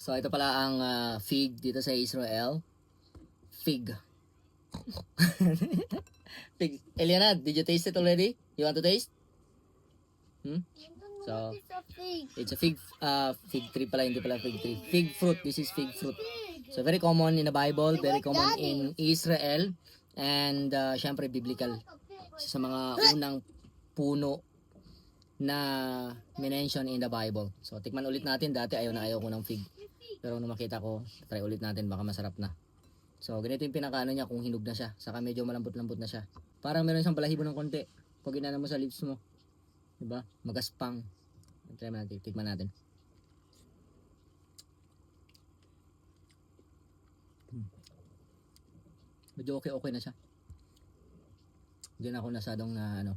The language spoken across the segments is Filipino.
So ito pala ang ah, fig dito sa Israel. Fig. fig. Eliana, did you taste it already? You want to taste? Hmm? So, It's a fig. uh, fig tree pala, hindi pala fig tree. Fig fruit. This is fig fruit. So very common in the Bible, very common in Israel and uh, syempre biblical. Sa mga unang puno na minention in the Bible. So tikman ulit natin. Dati ayaw na ayaw ko ng fig. Pero nung makita ko, try ulit natin baka masarap na. So ganito yung pinakaano niya kung hinog na siya. Saka medyo malambot-lambot na siya. Parang meron siyang balahibo ng konti. Pag inana mo sa lips mo. Diba? Magaspang. Try natin. Tikman natin. Medyo okay okay na siya. Hindi na ako nasadong na ano.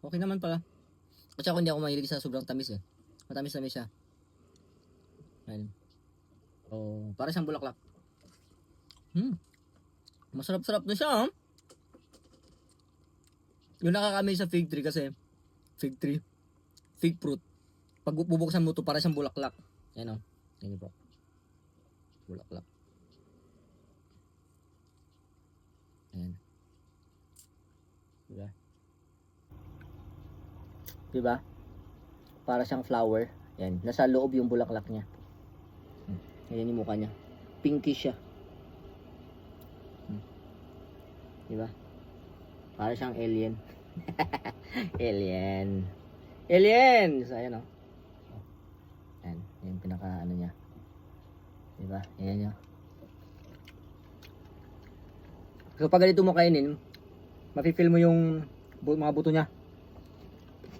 Okay naman pala. Kasi ako hindi ako mahilig sa sobrang tamis eh. Matamis-tamis siya. Ayan. Oh, para siyang bulaklak. Hmm. Masarap-sarap na siya, ha? Yung nakakami sa fig tree kasi fig tree, fig fruit. Pag bubuksan mo to para siyang bulaklak. Ayan o. Tingnan po. Bulaklak. Ayan. Diba? Diba? Para siyang flower. Yan. Nasa loob yung bulaklak niya. Hmm. Ayan yung mukha niya. Pinkish siya. Hmm. Diba? Para siyang alien. alien. Alien! So, ayan o. Ayan. Yan yung pinaka ano niya. Diba? Ayan yun. So pag ganito mo kainin, mafe-feel mo yung bu- mga buto niya.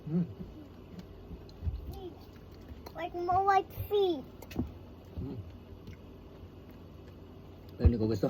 Mm. Like my white feet. Pero hindi ko gusto.